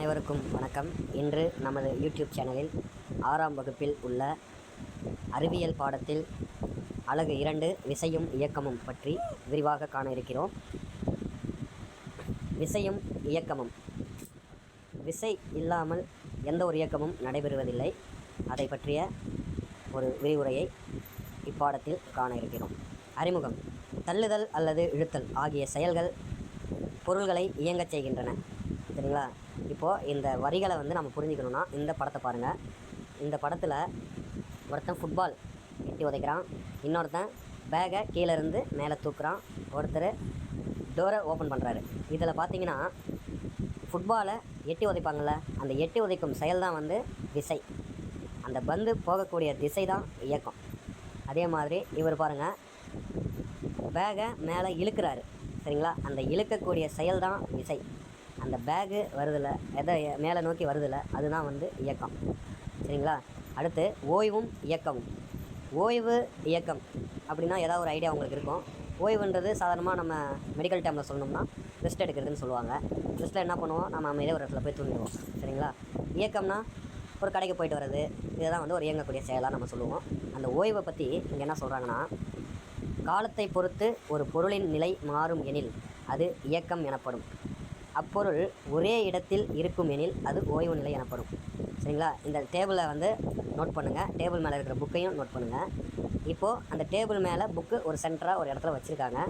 அனைவருக்கும் வணக்கம். இன்று நமது யூடியூப் சேனலில் ஆறாம் வகுப்பில் உள்ள அறிவியல் பாடத்தில் அழகு இரண்டு விசையும் இயக்கமும் பற்றி விரிவாக காண இருக்கிறோம். விசையும் இயக்கமும். விசை இல்லாமல் எந்த ஒரு இயக்கமும் நடைபெறுவதில்லை. அதை பற்றிய ஒரு விரிவுரையை இப்பாடத்தில் காண இருக்கிறோம். அறிமுகம். தள்ளுதல் அல்லது இழுத்தல் ஆகிய செயல்கள் பொருள்களை இயங்கச் செய்கின்றன. சரிங்களா? இப்போது இந்த வரிகளை வந்து நம்ம புரிஞ்சுக்கணுன்னா இந்த படத்தை பாருங்கள் இந்த படத்தில் ஒருத்தன் ஃபுட்பால் எட்டி உதைக்கிறான். இன்னொருத்தன் பேகை கீழே இருந்து மேலே தூக்குறான். ஒருத்தர் டோரை ஓப்பன் பண்ணுறாரு இதில் பார்த்தீங்கன்னா ஃபுட்பாலை எட்டி உதைப்பாங்கள்ல அந்த எட்டி உதைக்கும் செயல் தான் வந்து விசை அந்த பந்து போகக்கூடிய திசை தான் இயக்கம். அதே மாதிரி இவர் பாருங்கள் பேகை மேலே இழுக்கிறாரு. சரிங்களா? அந்த இழுக்கக்கூடிய செயல் தான் விசை அந்த பேகு வருதில்ல எதை மேலே நோக்கி வருதில்ல அதுதான் வந்து இயக்கம். சரிங்களா? அடுத்து ஓய்வும் இயக்கமும். ஓய்வு இயக்கம் அப்படின்னா ஏதாவது ஒரு ஐடியா உங்களுக்கு இருக்கும். ஓய்வுன்றது சாதாரணமாக நம்ம மெடிக்கல் டைமில் சொல்லணும்னா ரெஸ்ட் எடுக்கிறதுன்னு சொல்லுவாங்க. ரெஸ்ட்டில் என்ன பண்ணுவோம்? நம்ம அமைதியாக ஒரு இடத்துல போய் தூங்கிடுவோம். சரிங்களா? இயக்கம்னா ஒரு கடைக்கு போயிட்டு வர்றது இதுதான் வந்து ஒரு இயங்கக்கூடிய செயலாக நம்ம சொல்லுவோம். அந்த ஓய்வை பற்றி இங்கே என்ன சொல்கிறாங்கன்னா காலத்தை பொறுத்து ஒரு பொருளின் நிலை மாறும் எனில் அது இயக்கம் எனப்படும். அப்பொருள் ஒரே இடத்தில் இருக்கும் எனில் அது ஓய்வு நிலை எனப்படும். சரிங்களா? இந்த டேபிளை வந்து நோட் பண்ணுங்கள் டேபிள் மேலே இருக்கிற புக்கையும் நோட் பண்ணுங்கள் இப்போது அந்த டேபிள் மேலே புக்கு ஒரு சென்டராக ஒரு இடத்துல வச்சுருக்காங்க.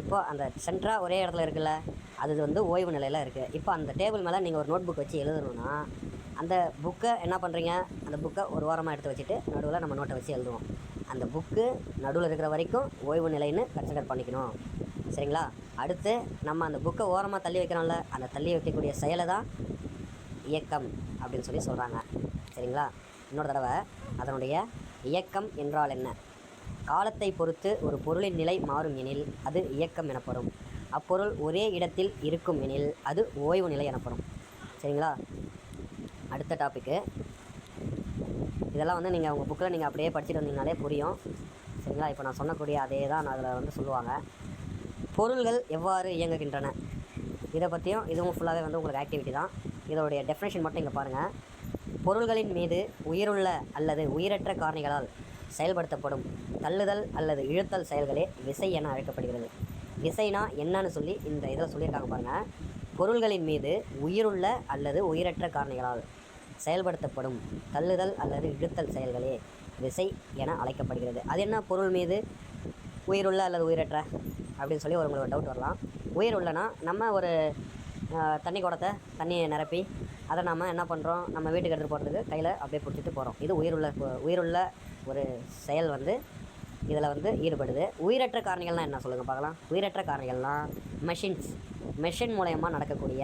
இப்போது அந்த சென்டராக ஒரே இடத்துல இருக்குல்ல அது வந்து ஓய்வு நிலையில் இருக்குது இப்போ அந்த டேபிள் மேலே நீங்கள் ஒரு நோட் புக் வச்சு எழுதணும்னா அந்த புக்கை என்ன பண்ணுறீங்க அந்த புக்கை ஒரு வாரமாக எடுத்து வச்சுட்டு நடுவில் நம்ம நோட்டை வச்சு எழுதுவோம். அந்த புக்கு நடுவில் இருக்கிற வரைக்கும் ஓய்வு நிலைன்னு கன்சிடர் பண்ணிக்கணும். சரிங்களா? அடுத்து நம்ம அந்த புக்கை ஓரமாக தள்ளி வைக்கிறோம்ல அந்த தள்ளி வைக்கக்கூடிய செயலை தான் இயக்கம் அப்படின்னு சொல்லி சொல்கிறாங்க சரிங்களா? இன்னொரு தடவை அதனுடைய இயக்கம் என்றால் என்ன? காலத்தை பொறுத்து ஒரு பொருளின் நிலை மாறும் எனில் அது இயக்கம் எனப்படும். அப்பொருள் ஒரே இடத்தில் இருக்கும் எனில் அது ஓய்வு நிலை எனப்படும். சரிங்களா? அடுத்த டாப்பிக்கு இதெல்லாம் வந்து நீங்கள் உங்கள் புக்கில் நீங்கள் அப்படியே படிச்சுட்டு வந்தீங்கனாலே புரியும். சரிங்களா? இப்போ நான் சொன்னக்கூடிய அதே தான் அதில் வந்து சொல்லுவாங்க. பொருள்கள் எவ்வாறு இயங்குகின்றன? இதை பற்றியும் இதுவும் ஃபுல்லாகவே வந்து உங்களுக்கு ஆக்டிவிட்டி தான். இதோடைய டெஃபினேஷன் மட்டும் இங்கே பாருங்கள் பொருள்களின் மீது உயிருள்ள அல்லது உயிரற்ற காரணிகளால் செயல்படுத்தப்படும் தள்ளுதல் அல்லது இழுத்தல் செயல்களே விசை என அழைக்கப்படுகிறது. விசைனா என்னன்னு சொல்லி இந்த இதில் சொல்லியிருக்காங்க பாருங்கள் பொருள்களின் மீது உயிருள்ள அல்லது உயிரற்ற காரணிகளால் செயல்படுத்தப்படும் தள்ளுதல் அல்லது இழுத்தல் செயல்களே விசை என அழைக்கப்படுகிறது. அது என்ன? பொருள் மீது உயிருள்ள அல்லது உயிரற்ற அப்படின்னு சொல்லி ஒரு உங்களுக்கு டவுட் வரலாம். உயிர் உள்ளனா நம்ம ஒரு தண்ணி குடத்தை தண்ணியை நிரப்பி அதை நம்ம என்ன பண்ணுறோம் நம்ம வீட்டுக்கு எடுத்துகிட்டு போகிறதுக்கு கையில் அப்படியே பிடிச்சிட்டு போகிறோம் இது உயிருள்ள உயிருள்ள ஒரு செயல் வந்து இதில் வந்து ஈடுபடுது. உயிரற்ற காரணிகள்னால் என்ன சொல்லுங்கள் பார்க்கலாம். உயிரற்ற காரணிகள்னால் மெஷின்ஸ் மெஷின் மூலயமா நடக்கக்கூடிய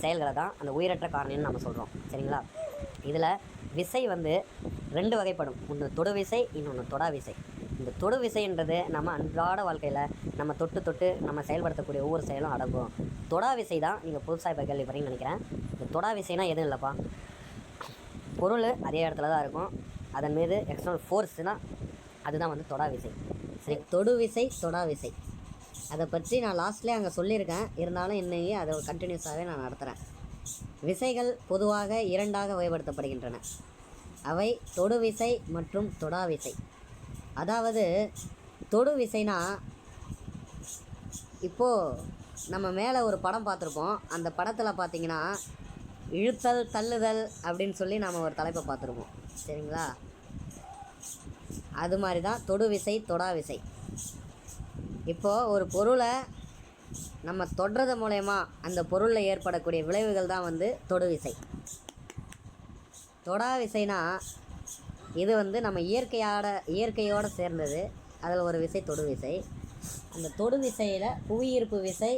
செயல்களை தான் அந்த உயிரற்ற காரணின்னு நம்ம சொல்கிறோம் சரிங்களா? இதில் விசை வந்து ரெண்டு வகைப்படும். ஒன்று தொடு விசை இன்னொன்று தொடா விசை இந்த தொடு விசைன்றது நம்ம அன்றாட வாழ்க்கையில் நம்ம தொட்டு தொட்டு நம்ம செயல்படுத்தக்கூடிய ஒவ்வொரு செயலும் அடங்கும். தொடா விசை தான் நீங்கள் புதுசாக இப்போ கேள்விப்படுறீங்கன்னு நினைக்கிறேன். இந்த தொடா விசைனா எதுவும் இல்லைப்பா. பொருள் அதே இடத்துல தான் இருக்கும். அதன் மீது எக்ஸ்டர்னல் ஃபோர்ஸ்னால் அதுதான் வந்து தொடா விசை. சரி தொடு விசை தொடா விசை. அதை பற்றி நான் லாஸ்ட்லேயே அங்கே சொல்லியிருக்கேன். இருந்தாலும் இன்னைக்கு அதை கண்டினியூஸாகவே நான் நடத்துகிறேன் விசைகள் பொதுவாக இரண்டாக வகைப்படுத்தப்படுகின்றன. அவை தொடு விசை மற்றும் தொடா விசை. அதாவது தொடு விசைனா இப்போது நம்ம மேலே ஒரு படம் பார்த்துருப்போம். அந்த படத்தில் பார்த்தீங்கன்னா இழுத்தல் தள்ளுதல் அப்படின்னு சொல்லி நாம் ஒரு தலைப்பை பார்த்துருப்போம். சரிங்களா? அது மாதிரி தான் தொடு விசை தொடா விசை. இப்போது ஒரு பொருளை நம்ம தொடுறது மூலயமா அந்த பொருளில் ஏற்படக்கூடிய விளைவுகள் தான் வந்து தொடு விசை. தொடா விசைனா இது வந்து நம்ம இயற்கையோட இயற்கையோடு சேர்ந்தது. அதில் ஒரு விசை தொடு விசை. அந்த தொடு விசையில் புவியீர்ப்பு விசை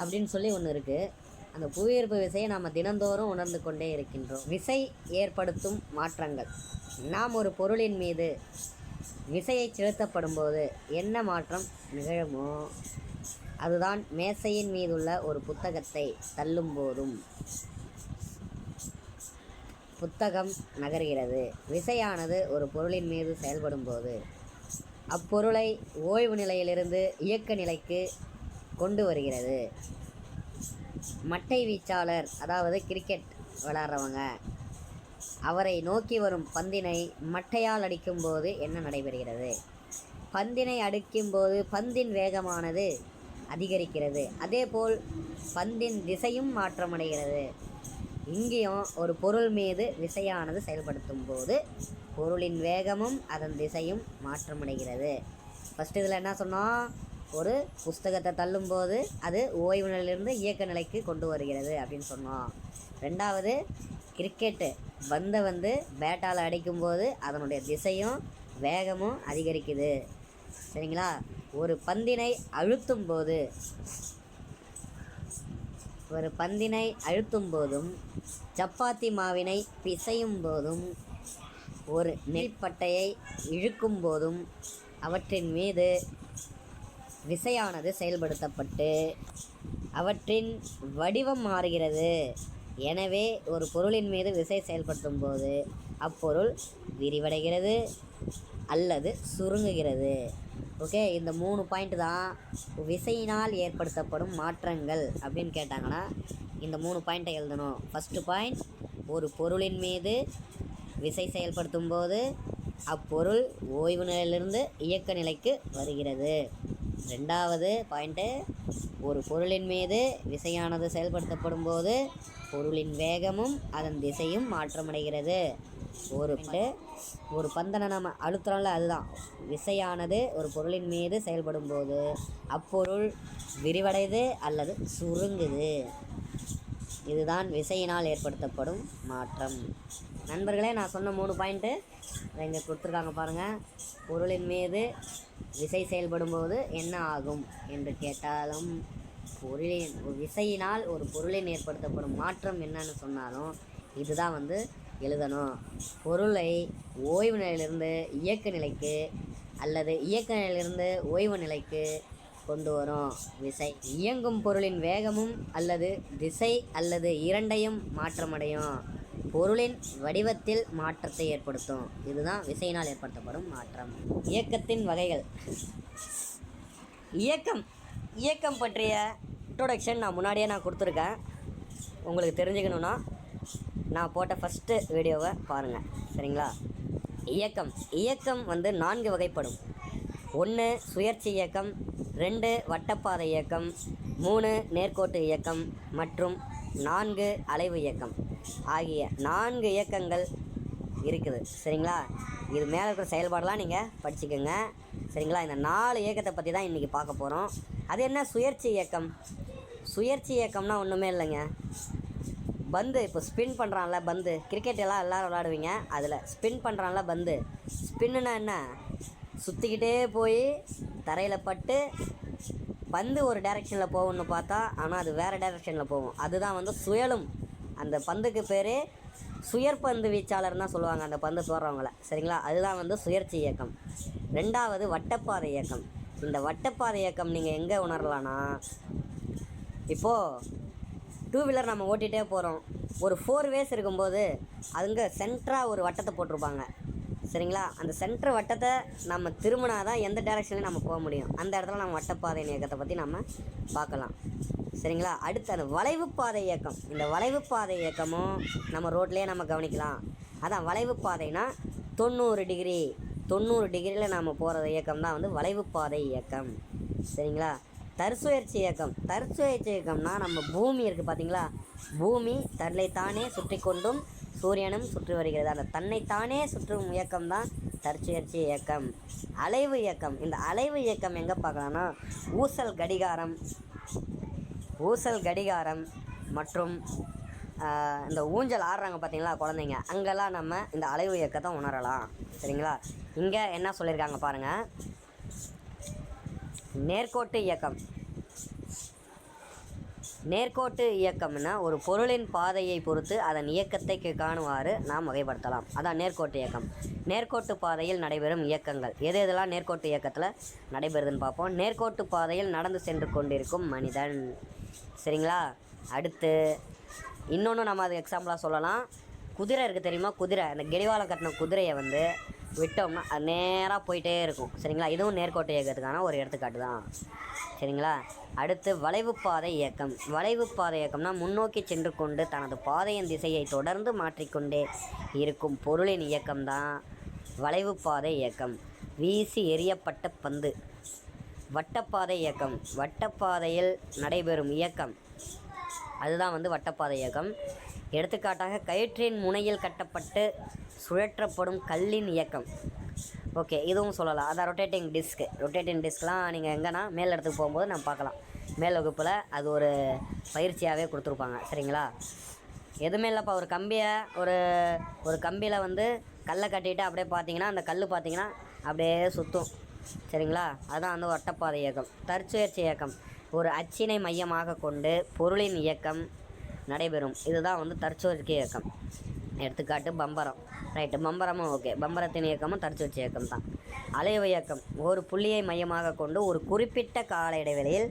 அப்படின்னு சொல்லி ஒன்று இருக்குது அந்த புவியீர்ப்பு விசையை நாம் தினந்தோறும் உணர்ந்து கொண்டே இருக்கின்றோம். விசை ஏற்படுத்தும் மாற்றங்கள். நாம் ஒரு பொருளின் மீது விசையை செலுத்தப்படும் போது என்ன மாற்றம் நிகழுமோ அதுதான் மேசையின் மீதுள்ள ஒரு புத்தகத்தை தள்ளும் போதும். புத்தகம் நகர்கிறது. விசையானது ஒரு பொருளின் மீது செயல்படும் போது அப்பொருளை ஓய்வு நிலையிலிருந்து இயக்க நிலைக்கு கொண்டு வருகிறது. மட்டை வீச்சாளர் அதாவது கிரிக்கெட் விளாட்றவங்க அவரை நோக்கி வரும் பந்தினை மட்டையால் அடிக்கும்போது என்ன நடைபெறுகிறது? பந்தினை அடிக்கும்போது பந்தின் வேகமானது அதிகரிக்கிறது. அதேபோல் பந்தின் திசையும் மாற்றமடைகிறது. இங்கேயும் ஒரு பொருள் மீது விசையானது செயல்படுத்தும் போது பொருளின் வேகமும் அதன் திசையும் மாற்றமடைகிறது. ஃபஸ்ட்டு இதில் என்ன சொன்னோம்? ஒரு புஸ்தகத்தை தள்ளும்போது அது ஓய்வு நிலையிலிருந்து இயக்க நிலைக்கு கொண்டு வருகிறது அப்படின்னு சொன்னோம். ரெண்டாவது கிரிக்கெட்டு பந்தை வந்து பேட்டால் அடிக்கும்போது அதனுடைய திசையும் வேகமும் அதிகரிக்குது. சரிங்களா? ஒரு பந்தினை அழுத்தும் போது ஒரு பந்தினை அழுத்தும் போதும் சப்பாத்தி மாவினை பிசையும் போதும் ஒரு நெல்பட்டையை இழுக்கும் போதும் அவற்றின் மீது விசையானது செயல்படுத்தப்பட்டு அவற்றின் வடிவம் மாறுகிறது. எனவே ஒரு பொருளின் மீது விசை செயல்படுத்தும் போது அப்பொருள் விரிவடைகிறது அல்லது சுருங்குகிறது. ஓகே இந்த மூணு பாயிண்ட் தான் விசையினால் ஏற்படுத்தப்படும் மாற்றங்கள் அப்படின்னு கேட்டாங்கன்னா இந்த மூணு பாயிண்ட்டை எழுதணும். ஃபஸ்ட்டு பாயிண்ட் ஒரு பொருளின் மீது விசை செயல்படுத்தும் போது அப்பொருள் ஓய்வு நிலையிலிருந்து இயக்க நிலைக்கு வருகிறது. ரெண்டாவது பாயிண்ட்டு ஒரு பொருளின் மீது விசையானது செயல்படுத்தப்படும் போது பொருளின் வேகமும் அதன் திசையும் மாற்றமடைகிறது. ஒரு பந்து ஒரு பந்தனை நம்ம அழுத்துறோம்ல அதுதான். விசையானது ஒரு பொருளின் மீது செயல்படும் போது அப்பொருள் விரிவடையுது அல்லது சுருங்குது. இதுதான் விசையினால் ஏற்படுத்தப்படும் மாற்றம். நண்பர்களே நான் சொன்ன மூணு பாயிண்ட்டு இங்கே கொடுத்துருக்காங்க பாருங்கள் பொருளின் மீது விசை செயல்படும் போது என்ன ஆகும் என்று கேட்டாலும் பொருளின் விசையினால் ஒரு பொருளின் ஏற்படுத்தப்படும் மாற்றம் என்னன்னு சொன்னாலும் இதுதான் வந்து எழுதணும். பொருளை ஓய்வு நிலையிலிருந்து இயக்க நிலைக்கு அல்லது இயக்க நிலையிலிருந்து ஓய்வு நிலைக்கு கொண்டு வரும். விசை இயங்கும் பொருளின் வேகமும் அல்லது திசை அல்லது இரண்டையும் மாற்றமடையும். பொருளின் வடிவத்தில் மாற்றத்தை ஏற்படுத்தும். இதுதான் விசையினால் ஏற்படுத்தப்படும் மாற்றம். இயக்கத்தின் வகைகள். இயக்கம். இயக்கம் பற்றிய இன்ட்ரொடக்ஷன் நான் முன்னாடியே நான் கொடுத்துருக்கேன். உங்களுக்கு தெரிஞ்சுக்கணுன்னா நான் போட்ட ஃபஸ்ட்டு வீடியோவை பாருங்கள் சரிங்களா? இயக்கம். இயக்கம் வந்து நான்கு வகைப்படும். ஒன்று சுயற்சி இயக்கம் ரெண்டு வட்டப்பாதை இயக்கம் மூணு நேர்கோட்டு இயக்கம் மற்றும் நான்கு அலைவு இயக்கம். ஆகிய நான்கு இயக்கங்கள் இருக்குது. சரிங்களா? இது மேலே இருக்கிற செயல்பாடெலாம் நீங்கள் படிச்சுக்கோங்க. சரிங்களா? இந்த நாலு இயக்கத்தை பற்றி தான் இன்றைக்கி பார்க்க போகிறோம் அது என்ன? சுயற்சி இயக்கம். சுயற்சி இயக்கம்னா ஒன்றுமே இல்லைங்க. பந்து இப்போ ஸ்பின் பண்ணுறான்ல பந்து. கிரிக்கெட் எல்லாம் எல்லோரும் விளாடுவீங்க. அதில் ஸ்பின் பண்ணுறான்ல பந்து. ஸ்பின்னுனா என்ன? சுற்றிக்கிட்டே போய் தரையில் பட்டு பந்து ஒரு டைரெக்ஷனில் போகும்னு பார்த்தா ஆனால் அது வேறு டைரெக்ஷனில் போகும். அதுதான் வந்து சுயலும். அந்த பந்துக்கு பேர் சுயற்பந்து வீச்சாளர் தான் சொல்லுவாங்க அந்த பந்து போடுறவங்கள சரிங்களா? அதுதான் வந்து சுயற்சி இயக்கம். ரெண்டாவது வட்டப்பாதை இயக்கம். இந்த வட்டப்பாதை இயக்கம் நீங்கள் எங்கே உணரலான்னா இப்போது டூ வீலர் நம்ம ஓட்டிகிட்டே போகிறோம். ஒரு ஃபோர் வேஸ் இருக்கும்போது அதுங்க சென்டராக ஒரு வட்டத்தை போட்டிருப்பாங்க. சரிங்களா? அந்த சென்டர் வட்டத்தை நம்ம திரும்பினா தான் எந்த டேரெக்ஷன்லையும் நம்ம போக முடியும். அந்த இடத்துல நம்ம வட்டப்பாதை இயக்கத்தை பற்றி நம்ம பார்க்கலாம். சரிங்களா? அடுத்து அந்த வளைவு பாதை இயக்கம். இந்த வளைவு பாதை இயக்கமும் நம்ம ரோட்லேயே நம்ம கவனிக்கலாம். அதான் வளைவு பாதைனா தொண்ணூறு டிகிரி தொண்ணூறு டிகிரியில் நாம் போகிற இயக்கம் தான் வந்து வளைவு பாதை இயக்கம். சரிங்களா? தற்சுயற்சி இயக்கம் தற்சுயற்சி இயக்கம்னா நம்ம பூமி இருக்குது பார்த்தீங்களா பூமி தன்னை தானே சுற்றி கொண்டும் சூரியனும் சுற்றி வருகிறது. அந்த தன்னைத்தானே சுற்றும் இயக்கம் தான் தற்சுயற்சி இயக்கம். அலைவு இயக்கம். இந்த அலைவு இயக்கம் எங்கே பார்க்கலாம்னா ஊசல் கடிகாரம் ஊசல் கடிகாரம் மற்றும் இந்த ஊஞ்சல் ஆடுறாங்க பார்த்தீங்களா குழந்தைங்க. அங்கெல்லாம் நம்ம இந்த அலைவு இயக்கத்தை உணரலாம். சரிங்களா? இங்கே என்ன சொல்லியிருக்காங்க பாருங்கள் நேர்கோட்டு இயக்கம். நேர்கோட்டு இயக்கம்னா ஒரு பொருளின் பாதையை பொறுத்து அதன் இயக்கத்தை காணுமாறு நாம் வகைப்படுத்தலாம். அதான் நேர்கோட்டு இயக்கம். நேர்கோட்டு பாதையில் நடைபெறும் இயக்கங்கள். எது எதெல்லாம் நேர்கோட்டு இயக்கத்தில் நடைபெறுதுன்னு பார்ப்போம். நேர்கோட்டு பாதையில் நடந்து சென்று கொண்டிருக்கும் மனிதன். சரிங்களா? அடுத்து இன்னொன்று நம்ம அது எக்ஸாம்பிளாக சொல்லலாம். குதிரை இருக்குது தெரியுமா? குதிரை. அந்த கெடிவாலை கட்டின குதிரையை வந்து விட்டோம்னா அது நேராக போயிட்டே இருக்கும். சரிங்களா? இதுவும் நேர்கோட்டை இயக்கத்துக்கான ஒரு எடுத்துக்காட்டு தான். சரிங்களா? அடுத்து வளைவு பாதை இயக்கம். வளைவு பாதை இயக்கம்னா முன்னோக்கி சென்று கொண்டு தனது பாதையின் திசையை தொடர்ந்து மாற்றிக்கொண்டே இருக்கும் பொருளின் இயக்கம்தான் வளைவு பாதை இயக்கம். வீசி எறியப்பட்ட பந்து. வட்டப்பாதை இயக்கம். வட்டப்பாதையில் நடைபெறும் இயக்கம். அதுதான் வந்து வட்டப்பாதை இயக்கம். எடுத்துக்காட்டாக கயிற்றின் முனையில் கட்டப்பட்டு சுழற்றப்படும் கல்லின் இயக்கம். ஓகே இதுவும் சொல்லலாம். அதான் ரொட்டேட்டிங் டிஸ்க்கு ரொட்டேட்டிங் டிஸ்க்லாம் நீங்கள் எங்கன்னா மேல் இடத்துக்கு போகும்போது நம்ம பார்க்கலாம். மேல் வகுப்பில் அது ஒரு பயிற்சியாகவே கொடுத்துருப்பாங்க. சரிங்களா? எதுவுமே இல்லைப்பா ஒரு கம்பியை ஒரு ஒரு கம்பியில் வந்து கல்லை கட்டிட்டு அப்படியே பார்த்தீங்கன்னா அந்த கல் பார்த்தீங்கன்னா அப்படியே சுற்றும் சரிங்களா? அதுதான் வந்து ஒட்டப்பாதை இயக்கம். தற்சுயற்சி இயக்கம். ஒரு அச்சினை மையமாக கொண்டு பொருளின் இயக்கம் நடைபெறும். இதுதான் வந்து தற்சுழற்சி இயக்கம். எடுத்துக்காட்டு பம்பரம். ரைட்டு. பம்பரமும் ஓகே. பம்பரத்தின் இயக்கமும் தற்சுழற்சி இயக்கம் தான். அலைவு இயக்கம். ஒரு புள்ளியை மையமாக கொண்டு ஒரு குறிப்பிட்ட கால இடைவெளியில்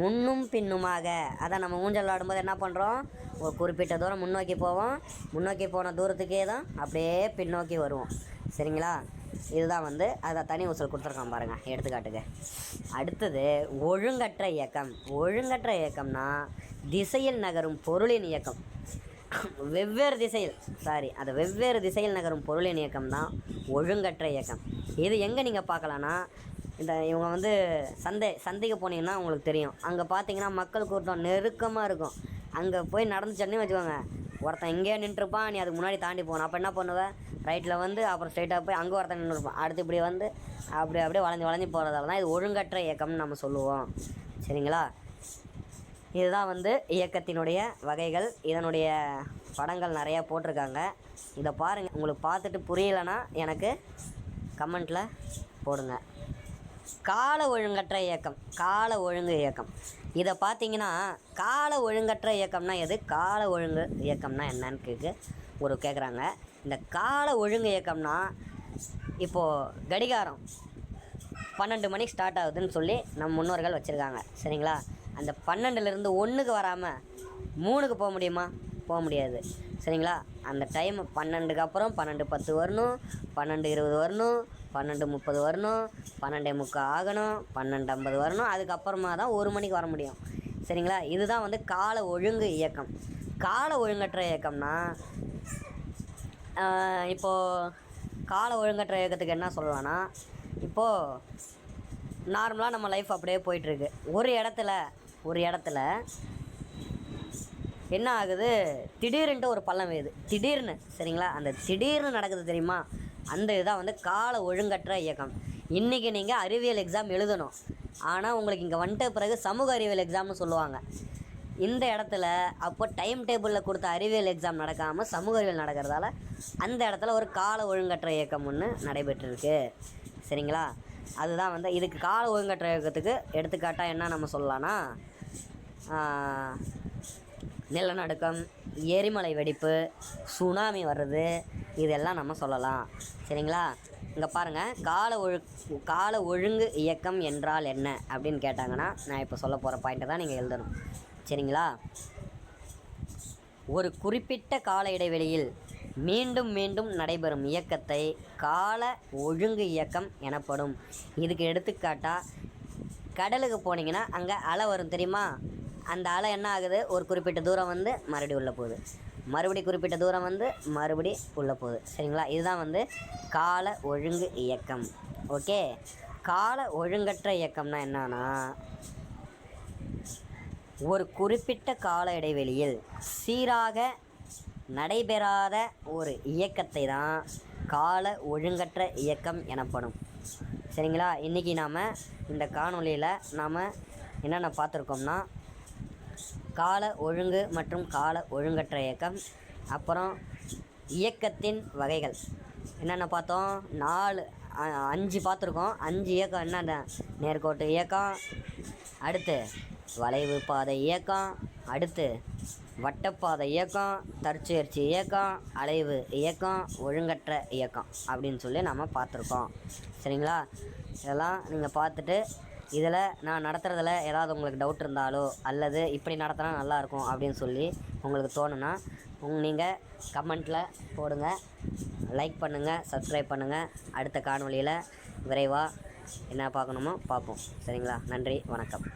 முன்னும் பின்னுமாக. அதான் நம்ம ஊஞ்சல் ஆடும்போது என்ன பண்ணுறோம் ஒரு குறிப்பிட்ட தூரம் முன்னோக்கி போவோம். முன்னோக்கி போன தூரத்துக்கே தான் அப்படியே பின்னோக்கி வருவோம். சரிங்களா? இதுதான் வந்து அதை தனி ஊசல் கொடுத்துருக்கான் பாருங்கள் எடுத்துக்காட்டுக்கு. அடுத்தது ஒழுங்கற்ற இயக்கம். ஒழுங்கற்ற இயக்கம்னா திசையில் நகரும் பொருளின் இயக்கம். வெவ்வேறு திசையில் சாரி அது வெவ்வேறு திசையில் நகரும் பொருளின் இயக்கம் தான் ஒழுங்கற்ற இயக்கம். இது எங்கே நீங்கள் பார்க்கலான்னா இந்த இவங்க வந்து சந்தை சந்தைக்கு போனீங்கன்னா உங்களுக்கு தெரியும். அங்கே பார்த்தீங்கன்னா மக்கள் கூட்டம் நெருக்கமாக இருக்கும். அங்கே போய் நடந்துச்சோன்னே வச்சுக்கோங்க. ஒருத்தன் இங்கேயே நின்றுருப்பான் நீ அதுக்கு முன்னாடி தாண்டி போகணும். அப்போ என்ன பண்ணுவேன் ரைட்டில் வந்து அப்புறம் ஸ்ட்ரைட்டாக போய் அங்கே ஒருத்தன் நின்றுருப்பான் அடுத்து இப்படி வந்து அப்படி அப்படியே வளைஞ்சு வளைஞ்சு போகிறதால தான் இது ஒழுங்கற்ற இயக்கம்னு நம்ம சொல்லுவோம். சரிங்களா? இதுதான் வந்து இயக்கத்தினுடைய வகைகள். இதனுடைய படங்கள் நிறையா போட்டிருக்காங்க. இதை பாருங்கள் உங்களுக்கு பார்த்துட்டு புரியலைன்னா எனக்கு கமெண்ட்டில் போடுங்க. கால ஒழுங்கற்ற இயக்கம். கால ஒழுங்கு இயக்கம். இதை பார்த்தீங்கன்னா கால ஒழுங்கற்ற இயக்கம்னா எது? கால ஒழுங்கு இயக்கம்னா என்னன்னு கேட்கு ஒரு கேட்குறாங்க இந்த கால ஒழுங்கு இயக்கம்னா இப்போது கடிகாரம் பன்னெண்டு மணிக்கு ஸ்டார்ட் ஆகுதுன்னு சொல்லி நம்ம முன்னோர்கள் வச்சுருக்காங்க. சரிங்களா? அந்த பன்னெண்டுலேருந்து ஒன்றுக்கு வராமல் மூணுக்கு போக முடியுமா? போக முடியாது. சரிங்களா? அந்த டைம் பன்னெண்டுக்கு அப்புறம் பன்னெண்டு பத்து வரணும் பன்னெண்டு இருபது வரணும் பன்னெண்டு முப்பது வரணும் பன்னெண்டே முக்கால் ஆகணும் பன்னெண்டு ஐம்பது வரணும் அதுக்கப்புறமா தான் ஒரு மணிக்கு வர முடியும். சரிங்களா? இதுதான் வந்து கால ஒழுங்கு இயக்கம். கால ஒழுங்கற்ற இயக்கம்னா இப்போது கால ஒழுங்கற்ற இயக்கத்துக்கு என்ன சொல்லலாம்னா இப்போது நார்மலாக நம்ம லைஃப் அப்படியே போயிட்டுருக்கு ஒரு இடத்துல ஒரு இடத்துல என்ன ஆகுது? திடீர்னுட்டு ஒரு பள்ளம் வேது. திடீர்னு சரிங்களா? அந்த திடீர்னு நடக்குது தெரியுமா? அந்த இதான் வந்து கால ஒழுங்கற்ற இயக்கம். இன்றைக்கி நீங்கள் அறிவியல் எக்ஸாம் எழுதணும். ஆனால் உங்களுக்கு இங்கே வந்துட்ட பிறகு சமூக அறிவியல் எக்ஸாம்னு சொல்லுவாங்க. இந்த இடத்துல அப்போ டைம் டேபிளில் கொடுத்த அறிவியல் எக்ஸாம் நடக்காமல் சமூக அறிவியல் நடக்கிறதால அந்த இடத்துல ஒரு கால ஒழுங்கற்ற இயக்கம் ஒன்று நடைபெற்றிருக்கு. சரிங்களா? அதுதான் வந்து இதுக்கு கால ஒழுங்கற்ற இயக்கத்துக்கு எடுத்துக்காட்டாக என்ன நம்ம சொல்லலாம்னா நிலநடுக்கம் எரிமலை வெடிப்பு சுனாமி வர்றது இதெல்லாம் நம்ம சொல்லலாம். சரிங்களா? இங்கே பாருங்கள் கால ஒழு கால ஒழுங்கு இயக்கம் என்றால் என்ன அப்படின்னு கேட்டாங்கன்னா நான் இப்போ சொல்ல போகிற பாயிண்ட்டை தான் நீங்கள் எழுதணும். சரிங்களா? ஒரு குறிப்பிட்ட கால இடைவெளியில் மீண்டும் மீண்டும் நடைபெறும் இயக்கத்தை கால ஒழுங்கு இயக்கம் எனப்படும். இதுக்கு எடுத்துக்காட்டாக கடலுக்கு போனீங்கன்னா அங்கே அலை வரும் தெரியுமா? அந்த அலை என்ன ஆகுது? ஒரு குறிப்பிட்ட தூரம் வந்து மறுபடி உள்ளே போகுது. மறுபடி குறிப்பிட்ட தூரம் வந்து மறுபடி உள்ளே போகுது. சரிங்களா? இதுதான் வந்து கால ஒழுங்கு இயக்கம். ஓகே? கால ஒழுங்கற்ற இயக்கம்னா என்னன்னா ஒரு குறிப்பிட்ட கால இடைவெளியில் சீராக நடைபெறாத ஒரு இயக்கத்தை தான் கால ஒழுங்கற்ற இயக்கம் எனப்படும். சரிங்களா? இன்றைக்கி நாம் இந்த காணொளியில் நாம் என்னென்ன பார்த்துருக்கோம்னா கால ஒழுங்கு மற்றும் கால ஒழுங்கற்ற இயக்கம் அப்புறம் இயக்கத்தின் வகைகள். என்னென்ன பார்த்தோம்? நாலு அ- அஞ்சு பார்த்துருக்கோம். அஞ்சு இயக்கம் என்னென்ன? நேர்கோட்டு இயக்கம் அடுத்து வளைவு பாதை இயக்கம் அடுத்து வட்டப்பாதை இயக்கம் தற்சுயற்சி இயக்கம் அலைவு இயக்கம் ஒழுங்கற்ற இயக்கம் அப்படின்னு சொல்லி நம்ம பார்த்துருக்கோம். சரிங்களா? இதெல்லாம் நீங்கள் பார்த்துட்டு இதில் நான் நடத்துகிறதுல ஏதாவது உங்களுக்கு டவுட் இருந்தாலோ அல்லது இப்படி நடத்தினா நல்லாயிருக்கும் அப்படின்னு சொல்லி உங்களுக்கு தோணுனா உங் நீங்கள் கமெண்ட்டில் போடுங்க. லைக் பண்ணுங்கள் சப்ஸ்கிரைப் பண்ணுங்கள் அடுத்த காணொலியில் விரைவாக என்ன பார்க்கணுமோ பார்ப்போம். சரிங்களா? நன்றி வணக்கம்.